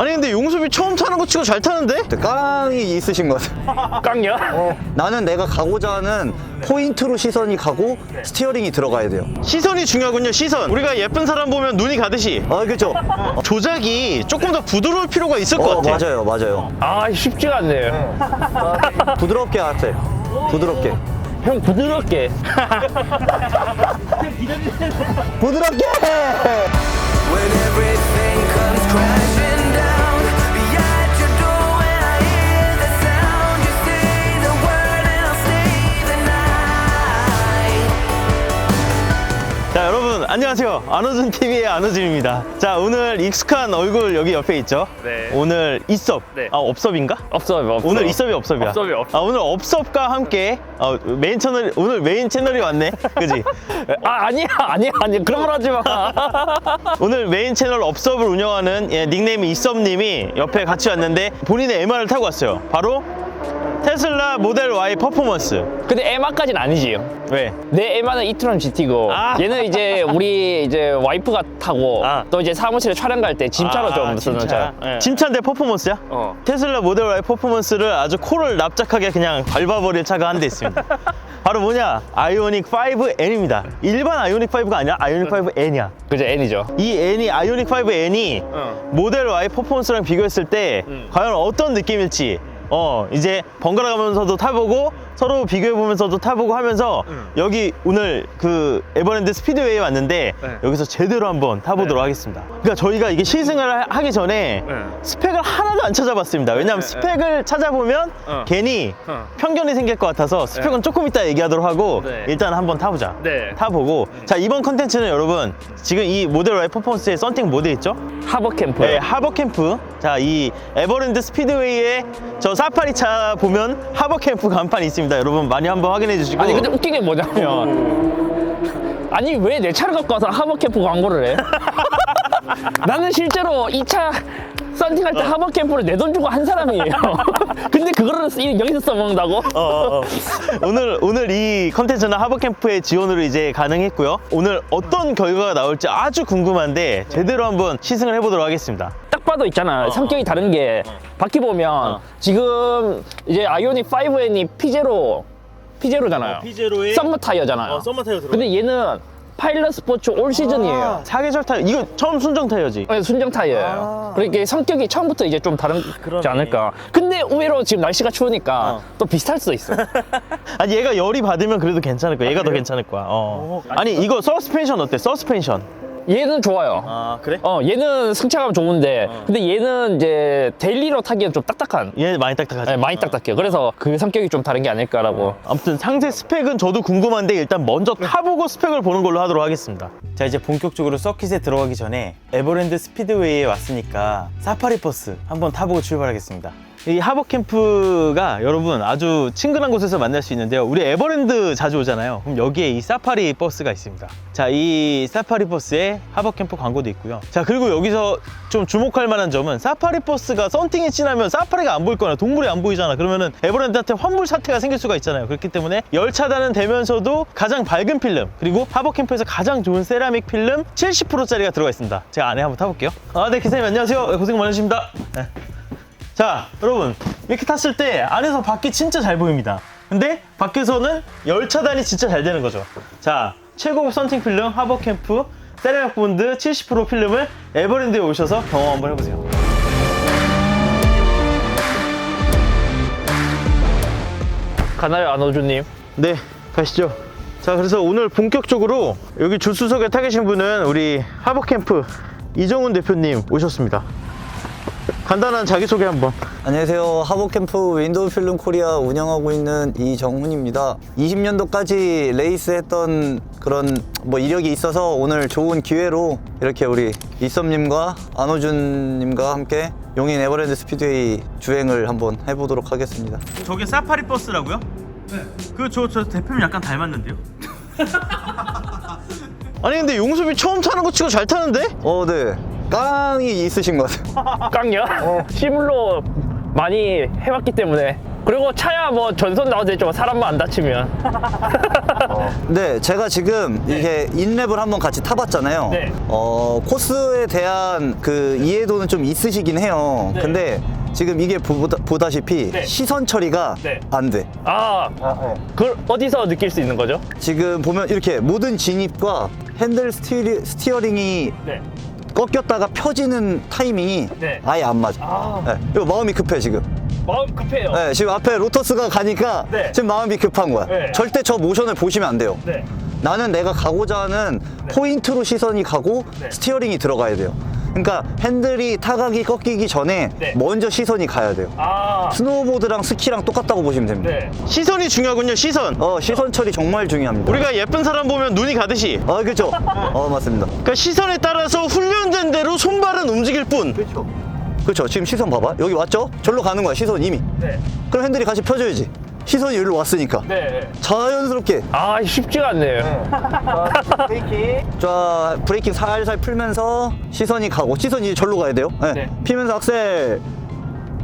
아니 근데 용섭이 처음 타는 거 치고 잘 타는데? 깡이 있으신 것 같아요. 깡이야? 나는 내가 가고자 하는 포인트로 시선이 가고 스티어링이 들어가야 돼요. 시선이 중요하군요 시선 우리가 예쁜 사람 보면 눈이 가듯이 아, 그죠? 조작이 조금 더 부드러울 필요가 있을 것 어, 같아 맞아요, 맞아요. 아 쉽지가 않네요. 부드럽게 하세요. 부드럽게. 형 부드럽게. 부드럽게! When everything comes crashing 안녕하세요 안호준 TV의 안호준입니다 자 오늘 익숙한 얼굴 여기 옆에 있죠 네. 오늘 있섭 네. 아 업섭인가? 없어 없어. 오늘 있섭이 업섭이야 업섭이 업섭. 아 오늘 업섭과 함께 어, 메인 채널 오늘 메인 채널이 왔네 그지? 아 아니야 아니야 아니야 그런 걸 하지 마. 오늘 메인 채널 업섭을 운영하는 예, 닉네임이 이섭님이 옆에 같이 왔는데 본인의 MR을 타고 왔어요 바로 테슬라 모델 Y 퍼포먼스 근데 에마까지는 아니지. 왜? 내 에마는 이트론 GT고 아. 얘는 이제 우리 이제 와이프가 타고 아. 또 이제 사무실에 촬영 갈 때 짐차로 좀 쓰는 차. 예. 짐차인데 퍼포먼스야? 어. 테슬라 모델 Y 퍼포먼스를 아주 코를 납작하게 그냥 밟아버릴 차가 한 대 있습니다. 바로 뭐냐? 아이오닉 5N입니다. 일반 아이오닉 5가 아니라 아이오닉 5N이야. 그죠 N이죠. 이 N이 아이오닉 5N이 어. 모델 Y 퍼포먼스랑 비교했을 때 음. 과연 어떤 느낌일지 어 이제 번갈아 가면서도 타보고 서로 비교해 보면서도 타보고 하면서 여기 오늘 그 에버랜드 스피드웨이에 왔는데 네. 여기서 제대로 한번 타보도록 하겠습니다. 그러니까 저희가 이게 시승을 하- 하기 전에 네. 스펙을 하나도 안 찾아봤습니다. 왜냐하면 네, 스펙을 찾아보면 어. 괜히 어. 편견이 생길 것 같아서 스펙은 조금 이따 얘기하도록 하고 네. 일단 한번 타보자. 네. 타보고 자 이번 컨텐츠는 여러분 지금 이 모델 Y 퍼포먼스의 썬팅 모드 있죠? 하버 캠프. 네, 하버 캠프. 자, 이 에버랜드 스피드웨이에 저 사파리 차 보면 하버 캠프 간판이 있습니다. 여러분 많이 한번 확인해 주시고. 아니 근데 웃긴 게 뭐냐면 아니 왜 내 차를 갖고 와서 하버 캠프 광고를 해? 나는 실제로 이 차 썬팅할 때 하버 캠프를 내 돈 주고 한 사람이에요. 근데 그거를 쓰- 여기서 써먹는다고? 어, 어, 어. 오늘 오늘 이 컨텐츠는 하버 캠프의 지원으로 이제 가능했고요. 오늘 어떤 결과가 나올지 아주 궁금한데 제대로 한번 시승을 해보도록 하겠습니다. 딱 봐도 있잖아 성격이 다른 게 바퀴 보면 지금 이제 아이오닉 5N이 피제로 피제로잖아요. 피제로의 썸머 타이어잖아요. 썸머 타이어 들어. 근데 얘는 파일럿 스포츠 올 시즌이에요. 사계절 타이어. 이거 처음 순정 타이어지. 네, 순정 타이어예요. 그러니까 성격이 처음부터 이제 좀 다르지 그러네. 않을까. 근데 의외로 지금 날씨가 추우니까 어. 또 비슷할 수도 있어. 아니 얘가 열이 받으면 그래도 괜찮을 거야. 얘가 더 괜찮을 거야. 어. 아니 이거 서스펜션 어때? 서스펜션. 얘는 좋아요. 아 그래? 어, 얘는 승차감 좋은데, 근데 얘는 이제 데일리로 타기엔 좀 딱딱한. 얘 많이 딱딱하지. 네, 많이 딱딱해요. 그래서 그 성격이 좀 다른 게 아닐까라고. 아무튼 상세 스펙은 저도 궁금한데 일단 먼저 타보고 스펙을 보는 걸로 하도록 하겠습니다. 자 이제 본격적으로 서킷에 들어가기 전에 에버랜드 스피드웨이에 왔으니까 사파리 버스 한번 타보고 출발하겠습니다. 이 하버 캠프가 여러분 아주 친근한 곳에서 만날 수 있는데요. 우리 에버랜드 자주 오잖아요. 그럼 여기에 이 사파리 버스가 있습니다. 자, 이 사파리 버스에 하버 캠프 광고도 있고요. 자, 그리고 여기서 좀 주목할 만한 점은 사파리 버스가 썬팅이 진하면 사파리가 안 보일 거나 동물이 안 보이잖아. 그러면은 에버랜드한테 환불 사태가 생길 수가 있잖아요. 그렇기 때문에 열 차단은 되면서도 가장 밝은 필름 그리고 하버 캠프에서 가장 좋은 세라믹 필름 70%짜리가 들어가 있습니다. 제가 안에 한번 타볼게요. 아, 네, 기사님 안녕하세요. 네, 고생 많으십니다. 네. 자, 여러분 이렇게 탔을 때 안에서 밖이 진짜 잘 보입니다. 근데 밖에서는 열 차단이 진짜 잘 되는 거죠. 자, 최고급 썬팅 필름 하버 캠프 세라믹 본드 70% 필름을 에버랜드에 오셔서 경험 한번 해보세요. 가나요, 안호주님? 네, 가시죠. 자, 그래서 오늘 본격적으로 여기 주수석에 타 계신 분은 우리 하버 캠프 이정훈 대표님 오셨습니다. 간단한 자기소개 한번. 안녕하세요. 하버캠프 윈도우 필름 코리아 운영하고 있는 이정훈입니다. 20년도까지 레이스 했던 그런 뭐 이력이 있어서 오늘 좋은 기회로 이렇게 우리 이썸님과 안호준님과 함께 용인 에버랜드 스피드웨이 주행을 한번 해보도록 하겠습니다. 저게 사파리 버스라고요? 네. 그 저 저 대표님 약간 닮았는데요? 아니 근데 용섭이 처음 타는 거 치고 잘 타는데? 어, 네. 깡이 있으신 것 같아요. 깡이야? 시물로 많이 해왔기 때문에. 그리고 차야 뭐 전선 나와도 되죠. 사람만 안 다치면. 네, 제가 지금 이게 인랩을 한번 같이 타봤잖아요. 네. 어, 코스에 대한 그 이해도는 좀 있으시긴 해요. 네. 근데 지금 이게 보다, 보다시피 네. 시선 처리가 네. 안 돼. 아, 그걸 어디서 느낄 수 있는 거죠? 지금 보면 이렇게 모든 진입과 핸들 스티리, 스티어링이 네. 꺾였다가 펴지는 타이밍이 네. 아예 안 맞아. 아. 네, 이거 마음이 급해 지금. 마음 급해요. 네, 지금 앞에 로터스가 가니까 네. 지금 마음이 급한 거야. 네. 절대 저 모션을 보시면 안 돼요. 네. 나는 내가 가고자 하는 포인트로 시선이 가고 네. 스티어링이 들어가야 돼요. 그러니까 핸들이 타각이 꺾이기 전에 네. 먼저 시선이 가야 돼요. 아, 스노우보드랑 스키랑 똑같다고 보시면 됩니다. 네. 시선이 중요하군요, 시선. 어, 시선 처리 정말 중요합니다. 우리가 예쁜 사람 보면 눈이 가듯이. 어, 그렇죠. 어, 맞습니다. 그러니까 시선에 따라서 훈련된 대로 손발은 움직일 뿐. 그렇죠. 그렇죠. 지금 시선 봐봐. 여기 왔죠? 절로 가는 거야, 시선 이미. 네. 그럼 핸들이 같이 펴줘야지. 시선이 여기로 왔으니까. 네. 자연스럽게. 아, 쉽지가 않네요. 자, 브레이킹 살살 풀면서 시선이 가고, 시선이 이제 절로 가야 돼요. 네. 네. 피면서 악셀.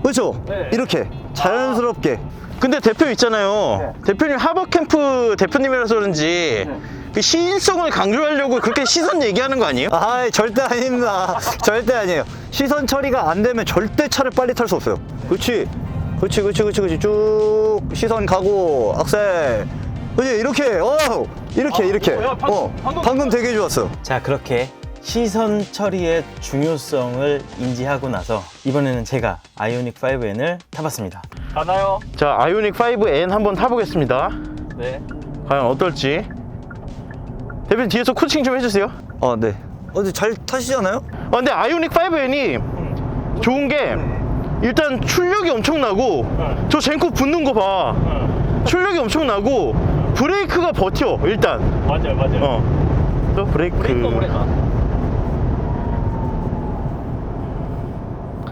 그렇죠? 네. 이렇게. 자연스럽게. 근데 대표 있잖아요. 대표님 하버캠프 대표님이라서 그런지 그 시인성을 강조하려고 그렇게 시선 얘기하는 거 아니에요? 아 절대 아닙니다. 절대 아니에요. 시선 처리가 안 되면 절대 차를 빨리 탈 수 없어요. 그렇지. 그렇지, 그렇지, 그렇지, 그렇지. 쭉 시선 가고 악셀. 그렇지, 이렇게. 어, 이렇게, 이렇게. 야, 방금, 어, 방금 방금 되게 좋았어. 자, 그렇게 시선 처리의 중요성을 인지하고 나서 이번에는 제가 아이오닉 5N을 타봤습니다. 가나요? 자, 아이오닉 5N 한번 타보겠습니다. 네. 과연 어떨지. 대표님 뒤에서 코칭 좀 해주세요. 어, 네. 어, 근데 잘 타시잖아요? 아, 근데 아이오닉 5N이 좋은 게 일단 출력이 엄청나고 저 젠코 붙는 거 봐. 출력이 엄청나고 브레이크가 버텨 일단. 맞아요, 맞아요. 어. 또 브레이크. 브레이크 오래 가.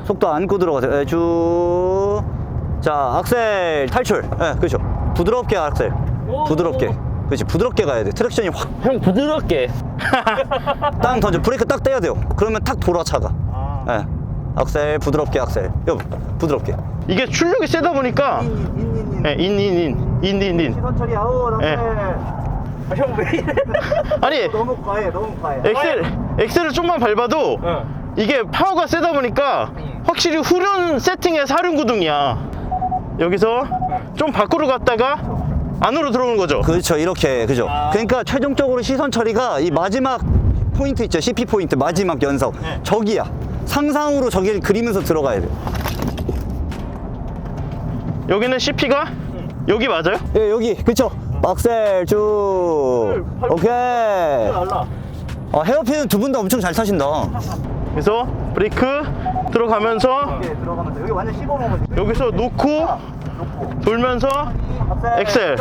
속도 안고 들어가세요. 네, 쭉. 자, 악셀 탈출. 네, 그렇죠. 부드럽게 악셀. 오. 부드럽게. 그렇지, 부드럽게 가야 돼. 트랙션이 확 형 부드럽게. 땅 던져 브레이크 딱 떼야 돼요 그러면 탁 돌아 차가 예. 악셀 부드럽게 악셀. 여 부드럽게. 이게 출력이 세다 보니까 예, 인인인인인인. 시선 처리 아웃 예. 형왜 이래? 아니 너무 과해 너무 과해. 엑셀 엑셀을 좀만 밟아도 이게 파워가 세다 보니까 확실히 후륜 세팅의 사륜 구동이야. 여기서 좀 밖으로 갔다가 안으로 들어오는 거죠? 그렇죠 이렇게 그죠? 그러니까 최종적으로 시선 처리가 이 마지막 포인트 있죠? CP 포인트 마지막 연석 저기야 상상으로 저기를 그리면서 들어가야 돼요 여기는 CP가? 여기 맞아요? 예 여기. 그쵸? 악셀 쭉. 오케이. 어, 헤어핀은 두 분 다 엄청 잘 타신다. 그래서 브레이크 들어가면서 들어가면서. 여기 완전 씹어먹으면 여기서 놓고 돌면서 엑셀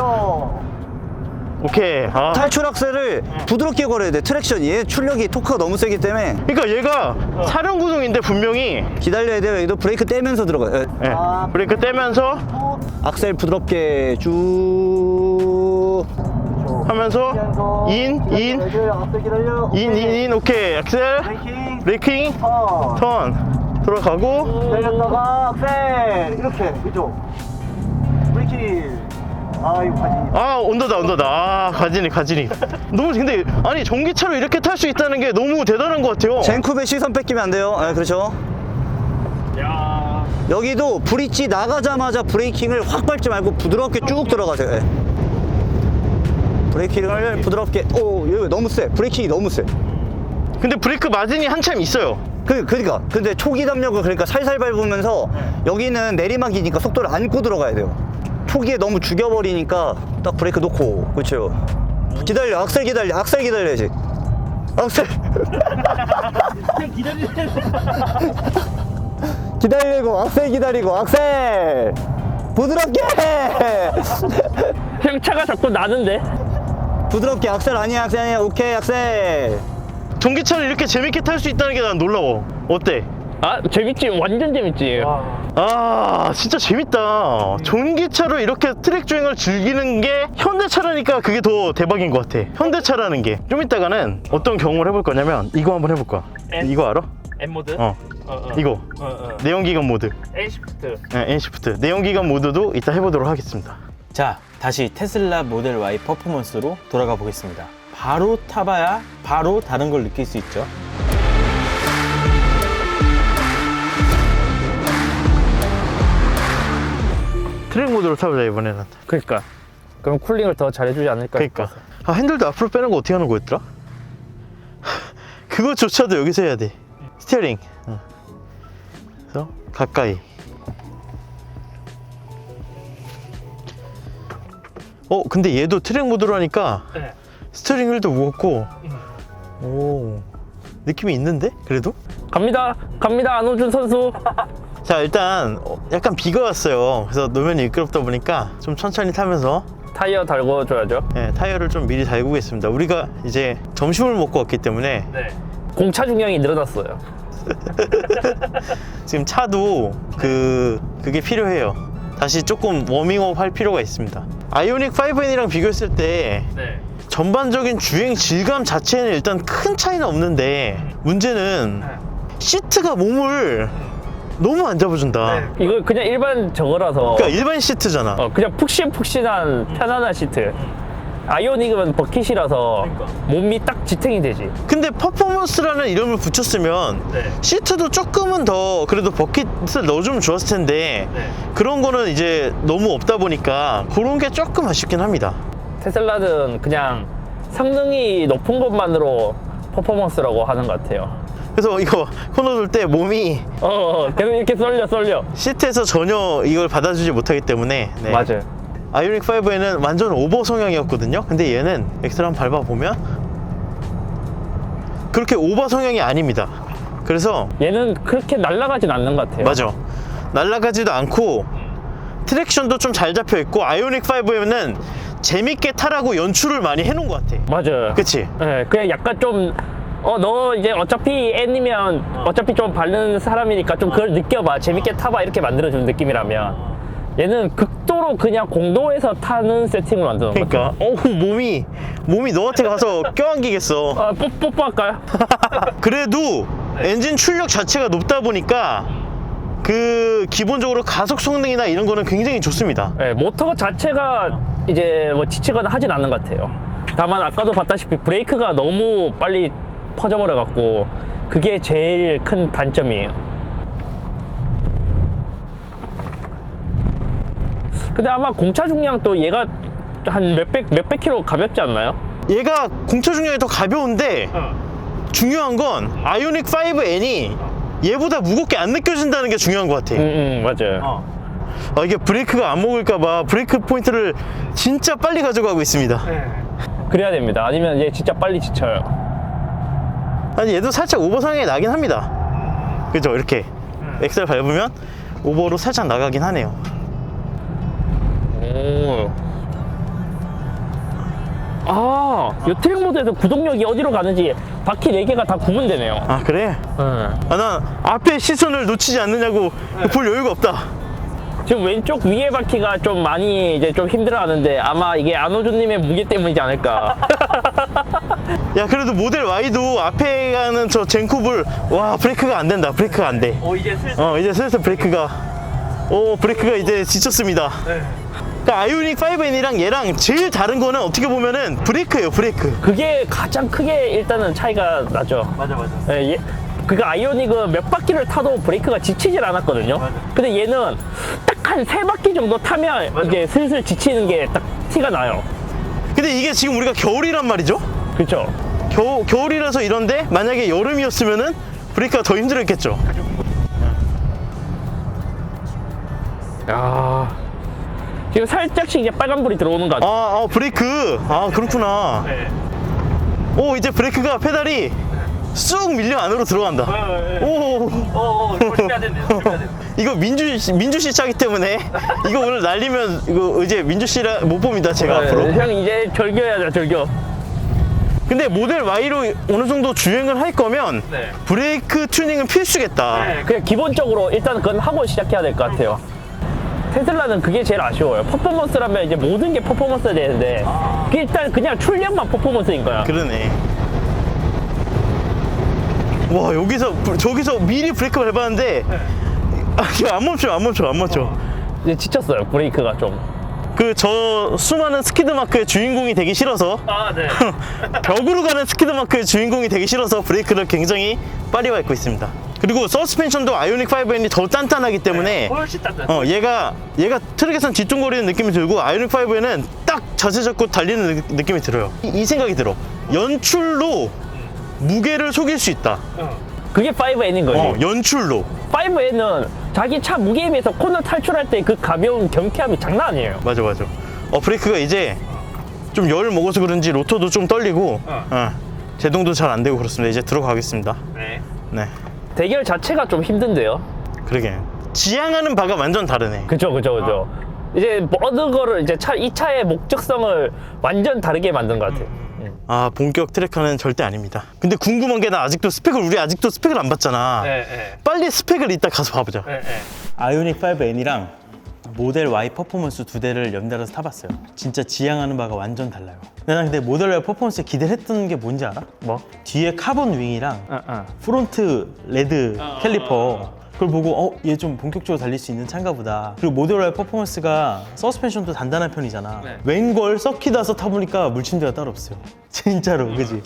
오케이. 아. 탈출 악셀을 부드럽게 걸어야 돼. 트랙션이. 얘 출력이 토크가 너무 세기 때문에. 그러니까 얘가 사륜 구동인데 분명히 기다려야 돼요. 여기도 브레이크 떼면서 들어가요 예. 예, 브레이크 떼면서 악셀 부드럽게 쭉. 하면서 인, 인, 인, 인, 인, 오케이. 엑셀, 브레이킹, 턴. 들어가고, 내렸다가 악셀. 이렇게. 그죠? 브레이킹 아 이거 가지 아, 온도다, 온도다. 아, 가지니, 가지니. 너무, 근데, 아니, 전기차로 이렇게 탈 수 있다는 게 너무 대단한 것 같아요. 젠쿱에 시선 뺏기면 안 돼요 네, 그렇죠 야. 여기도 브릿지 나가자마자 브레이킹을 확 밟지 말고 부드럽게 쭉 들어가세요 예. 브레이킹을 부드럽게 오 여기 너무 세 브레이킹이 너무 세 근데 브레이크 마진이 한참 있어요. 그, 그니까. 근데 초기 담력을 그러니까 살살 밟으면서 여기는 내리막이니까 속도를 안고 들어가야 돼요. 초기에 너무 죽여버리니까 딱 브레이크 놓고. 그렇죠. 기다려. 악셀 기다려. 악셀 기다려야지. 악셀. 기다리고, 악셀 기다리고, 악셀! 부드럽게! 형 차가 자꾸 나는데. 부드럽게, 악셀 아니야, 악셀 아니야. 오케이, 악셀. 전기차를 이렇게 재밌게 탈 수 있다는 게 난 놀라워. 어때? 아 재밌지, 완전 재밌지. 아, 진짜 재밌다. 전기차로 이렇게 트랙 주행을 즐기는 게 현대차라니까 그게 더 대박인 것 같아. 현대차라는 게. 좀 이따가는 어떤 경험을 해볼 거냐면 이거 한번 해볼 거야. N? 이거 알아? M 모드. 어. 이거 내연기관 모드 에이시프트. 네, 엔시프트 내연기관 모드도 이따 해보도록 하겠습니다 자 다시 테슬라 모델 Y 퍼포먼스로 돌아가 보겠습니다 바로 타봐야 바로 다른 걸 느낄 수 있죠 모드로 타보자 이번에는 그러니까. 그럼 쿨링을 더 잘해주지 않을까? 그러니까 아 핸들도 앞으로 빼는 거 어떻게 하는 거였더라? 그거조차도 여기서 해야 돼 스티어링 응. 그래서 가까이 어 근데 얘도 트랙 모드로 하니까 네. 스티어링 휠도 무겁고 오 느낌이 있는데 그래도? 갑니다. 갑니다. 안호준 선수. 자 일단 어, 약간 비가 왔어요 그래서 노면이 미끄럽다 보니까 좀 천천히 타면서 타이어 달고 줘야죠. 예, 타이어를 좀 미리 달구겠습니다. 우리가 이제 점심을 먹고 왔기 때문에 네. 공차 중량이 늘어났어요. 지금 차도 그 그게 필요해요. 다시 조금 워밍업 할 필요가 있습니다. 아이오닉 5N이랑 비교했을 때 네. 전반적인 주행 질감 자체는 일단 큰 차이는 없는데 문제는 시트가 몸을 너무 안 잡아준다. 이거 그냥 일반 저거라서 그러니까 일반 시트잖아. 어, 그냥 푹신푹신한 편안한 시트. 아이오닉은 버킷이라서 몸이 딱 지탱이 되지. 근데 퍼포먼스라는 이름을 붙였으면 네. 시트도 조금은 더 그래도 버킷을 넣어주면 좋았을 텐데 네. 그런 거는 이제 너무 없다 보니까 그런 게 조금 아쉽긴 합니다. 테슬라는 그냥 성능이 높은 것만으로 퍼포먼스라고 하는 것 같아요. 그래서 이거 코너 돌 때 몸이 어, 어, 계속 이렇게 썰려 썰려. 시트에서 전혀 이걸 받아주지 못하기 때문에 네. 맞아요. 아이오닉 5에는 완전 오버 성향이었거든요. 근데 얘는 엑셀 한번 밟아보면 그렇게 오버 성향이 아닙니다. 그래서 얘는 그렇게 날아가진 않는 것 같아요. 맞아. 날아가지도 않고 트랙션도 좀 잘 잡혀 있고 아이오닉 5에는 재밌게 타라고 연출을 많이 해놓은 것 같아. 맞아요. 그치? 네, 그냥 약간 좀, 어, 너 이제 어차피 N이면 어차피 좀 바르는 사람이니까 좀 그걸 느껴봐. 재밌게 타봐. 이렇게 만들어주는 느낌이라면. 얘는 극도로 그냥 공도에서 타는 세팅을 만드는 거죠. 그러니까 어우 몸이 몸이 너한테 가서 껴안기겠어. 아, 뽀, 뽀뽀할까요? 그래도 엔진 출력 자체가 높다 보니까 그 기본적으로 가속 성능이나 이런 거는 굉장히 좋습니다. 네, 모터 자체가 이제 뭐 지치거나 하진 않는 것 같아요. 다만 아까도 봤다시피 브레이크가 너무 빨리 퍼져버려 갖고 그게 제일 큰 단점이에요. 근데 아마 공차 중량도 얘가 한 몇백 몇백 킬로 가볍지 않나요? 얘가 공차 중량이 더 가벼운데 중요한 건 아이오닉 5N이 얘보다 무겁게 안 느껴진다는 게 중요한 것 같아. 음, 음 맞아요. 아, 이게 브레이크가 안 먹을까봐 브레이크 포인트를 진짜 빨리 가져가고 있습니다. 그래야 됩니다. 아니면 얘 진짜 빨리 지쳐요. 아니 얘도 살짝 오버 성향이 나긴 합니다. 그죠? 이렇게 엑셀 밟으면 오버로 살짝 나가긴 하네요. 오. 아, 이 트랙 모드에서 구동력이 어디로 가는지 바퀴 4개가 다 구분되네요. 아 그래? 아, 난 앞에 시선을 놓치지 않느냐고 볼 여유가 없다. 지금 왼쪽 위에 바퀴가 좀 많이 이제 좀 힘들어 하는데 아마 이게 안호준님의 무게 때문이지 않을까. 야 그래도 모델 Y도 앞에 가는 저 젠쿠블 와 브레이크가 안 된다. 브레이크가 안 돼. 어, 이제 슬슬. 어 이제 슬슬 브레이크가 오 브레이크가 이제 지쳤습니다. 그러니까 아이오닉 5N이랑 얘랑 제일 다른 거는 어떻게 보면은 브레이크예요 브레이크. 그게 가장 크게 일단은 차이가 나죠. 맞아 맞아. 예, 얘, 그니까 아이오닉은 몇 바퀴를 타도 브레이크가 지치질 않았거든요. 근데 얘는 딱 한 세 바퀴 정도 타면 이제 슬슬 지치는 게 딱 티가 나요. 근데 이게 지금 우리가 겨울이란 말이죠? 그렇죠? 겨, 겨울이라서 이런데 만약에 여름이었으면은 브레이크가 더 힘들었겠죠. 야 지금 살짝씩 이제 빨간불이 들어오는 것 아, 같아요. 아 브레이크. 아 그렇구나. 오 이제 브레이크가 페달이 쑥 밀려 안으로 들어간다. 오. 어, 조심해야 된대요. 이 거 민주 씨- 민주 씨 차기 때문에 이거 오늘 날리면 이거 이제 민주 씨라 못 봅니다 제가 앞으로. 형 이제 절교해야죠, 절교. 근데 모델 Y로 어느 정도 주행을 할 거면 네. 브레이크 튜닝은 필수겠다. 그냥 기본적으로 일단 그건 하고 시작해야 될 것 같아요. 테슬라는 그게 제일 아쉬워요. 퍼포먼스라면 이제 모든 게 퍼포먼스가 되는데 그게 일단 그냥 출력만 퍼포먼스인 거야. 그러네. 와 여기서 저기서 미리 브레이크 밟았는데 아, 안 멈춰 안 멈춰 안 멈춰. 이제 지쳤어요 브레이크가 좀. 그 저 수많은 스키드 마크의 주인공이 되기 싫어서. 아 네. 벽으로 가는 스키드 마크의 주인공이 되기 싫어서 브레이크를 굉장히 빨리 밟고 있습니다. 그리고 서스펜션도 아이오닉 5N이 더 단단하기 때문에 훨씬 단단. 어 얘가 얘가 트랙에선 뒤뚱거리는 느낌이 들고 아이오닉 5에는 딱 자세 잡고 달리는 느- 느낌이 들어요. 이, 이 생각이 들어. 연출로 무게를 속일 수 있다. 그게 5N인 거지. 어 연출로. 5N은 자기 차 무게에 비해서 코너 탈출할 때 그 가벼운 경쾌함이 장난 아니에요. 맞아 맞아 어 브레이크가 이제 좀 열 먹어서 그런지 로터도 좀 떨리고 어, 제동도 잘 안 되고 그렇습니다 이제 들어가겠습니다 네. 네 대결 자체가 좀 힘든데요. 그러게 지향하는 바가 완전 다르네 그죠, 그죠, 그죠. 이제 모든 거를 이제 차, 이 차의 목적성을 완전 다르게 만든 것 같아요. 음. 아 본격 트랙카는 절대 아닙니다 근데 궁금한 게 나 아직도 스펙을 우리 아직도 스펙을 안 봤잖아 네, 네. 빨리 스펙을 이따 가서 봐보자 네, 네. 아이오닉 5N이랑 모델 Y 퍼포먼스 두 대를 연달아서 타봤어요. 진짜 지향하는 바가 완전 달라요. 근데 난 근데 모델 Y 퍼포먼스에 기대를 했던 게 뭔지 알아? 뭐? 뒤에 카본 윙이랑 어, 어. 프론트 레드 캘리퍼 그걸 보고 어 얘 좀 본격적으로 달릴 수 있는 차인가 보다. 그리고 모델 Y 퍼포먼스가 서스펜션도 단단한 편이잖아. 웬걸 서킷 와서 타보니까 물침대가 따로 없어요. 진짜로 그지?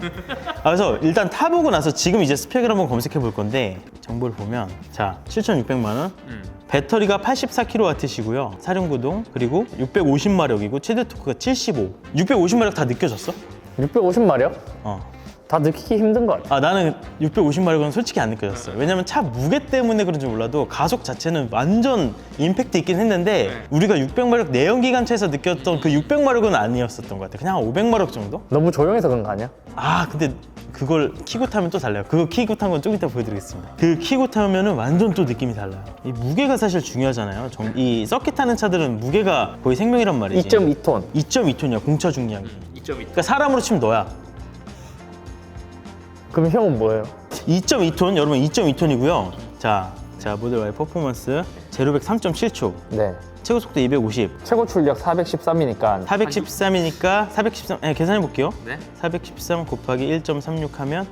아, 그래서 일단 타보고 나서 지금 이제 스펙을 한번 검색해 볼 건데 정보를 보면 자 7,600만 원. 배터리가 84kW시고요. 사륜구동 그리고 650마력이고 최대 토크가 75 650마력 다 느껴졌어? 650마력? 어 다 느끼기 힘든 것 같아. 아 나는 650마력은 솔직히 안 느껴졌어요. 왜냐면 차 무게 때문에 그런지 몰라도 가속 자체는 완전 임팩트 있긴 했는데 우리가 600마력 내연기관 차에서 느꼈던 그 600마력은 아니었었던 것 같아 그냥 한 500마력 정도? 너무 조용해서 그런 거 아니야? 아 근데 그걸 키고 타면 또 달라요. 그거 키고 탄 건 좀 이따 보여드리겠습니다. 그 키고 타면은 완전 또 느낌이 달라요. 이 무게가 사실 중요하잖아요. 정- 이 서킷 타는 차들은 무게가 거의 생명이란 말이지. 2.2톤. 2.2톤이야 공차 중량이. 2.2톤. 그러니까 사람으로 치면 너야 그럼 형은 뭐예요? 2.2톤 여러분 2.2ton이고요. 자, 자 모델 Y 퍼포먼스 제로백 3.7초, 네. 최고 속도 250, 최고 출력 413이니까 413이니까 413. 예, 계산해 볼게요. 네. 413 곱하기 1.36 하면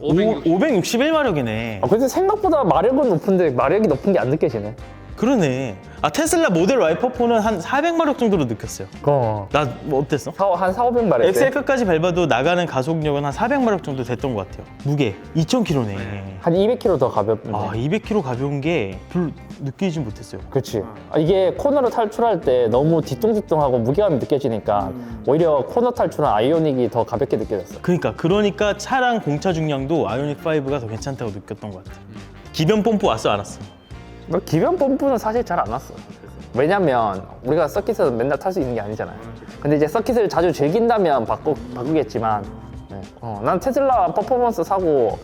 561마력이네. 아, 근데 생각보다 마력은 높은데 마력이 높은 게 안 느껴지네. 그러네. 아 테슬라 모델 Y 퍼포는 한 400마력 정도로 느꼈어요. 어. 나 뭐 어땠어? 사, 한 4, 500마력. 엑셀까지 밟아도 나가는 가속력은 한 400마력 정도 됐던 것 같아요. 무게 2,000kg네. 한 200kg 더 가볍네. 아 200kg 가벼운 게 별로 느끼지 못했어요. 그렇지. 아, 이게 코너를 탈출할 때 너무 뒤뚱뒤뚱하고 무게감이 느껴지니까 오히려 코너 탈출은 아이오닉이 더 가볍게 느껴졌어. 그러니까 그러니까 차량 공차 중량도 아이오닉 5가 더 괜찮다고 느꼈던 것 같아. 기변 펌프 왔어 안 왔어? 뭐 기변 펌프는 사실 잘 안 왔어. 왜냐면 우리가 서킷에서 맨날 탈 수 있는 게 아니잖아요. 근데 이제 서킷을 자주 즐긴다면 바꾸, 바꾸겠지만 네. 어, 난 테슬라 퍼포먼스 사고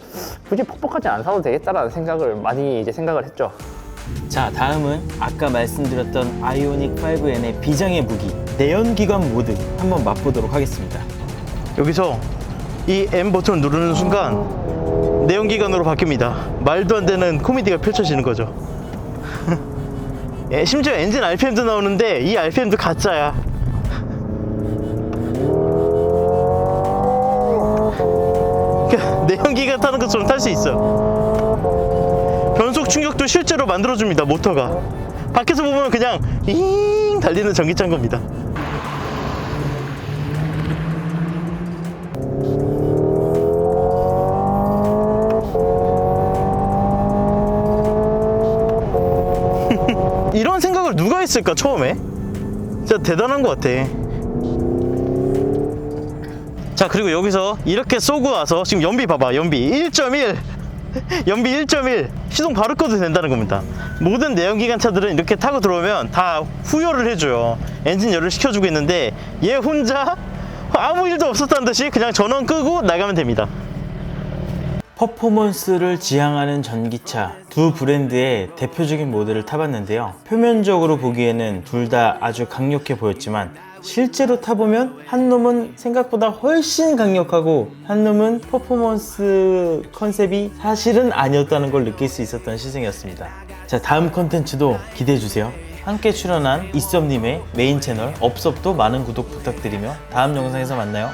굳이 퍽퍽하지 안 사도 되겠다라는 생각을 많이 이제 생각을 했죠. 자 다음은 아까 말씀드렸던 아이오닉 5N의 비장의 무기 내연기관 모드 한번 맛보도록 하겠습니다. 여기서 이 M 버튼을 누르는 순간 내연기관으로 바뀝니다. 말도 안 되는 코미디가 펼쳐지는 거죠. 예, 심지어 엔진 RPM도 나오는데 이 RPM도 가짜야. 내연기관 타는 것처럼 탈 수 있어. 변속 충격도 실제로 만들어줍니다 모터가 밖에서 보면 그냥 잉 달리는 전기차인 겁니다 이런 생각을 누가 했을까 처음에? 진짜 대단한 것 같아. 자 그리고 여기서 이렇게 쏘고 와서 지금 연비 봐봐 연비. 1.1 연비 1.1 시동 바로 꺼도 된다는 겁니다. 모든 내연기관 차들은 이렇게 타고 들어오면 다 후열을 해줘요. 엔진 열을 시켜주고 있는데 얘 혼자 아무 일도 없었다는 듯이 그냥 전원 끄고 나가면 됩니다 퍼포먼스를 지향하는 전기차 두 브랜드의 대표적인 모델을 타봤는데요. 표면적으로 보기에는 둘 다 아주 강력해 보였지만 실제로 타보면 한 놈은 생각보다 훨씬 강력하고 한 놈은 퍼포먼스 컨셉이 사실은 아니었다는 걸 느낄 수 있었던 시승이었습니다. 자 다음 컨텐츠도 기대해 주세요. 함께 출연한 이썸님의 메인 채널 업섭도 많은 구독 부탁드리며 다음 영상에서 만나요.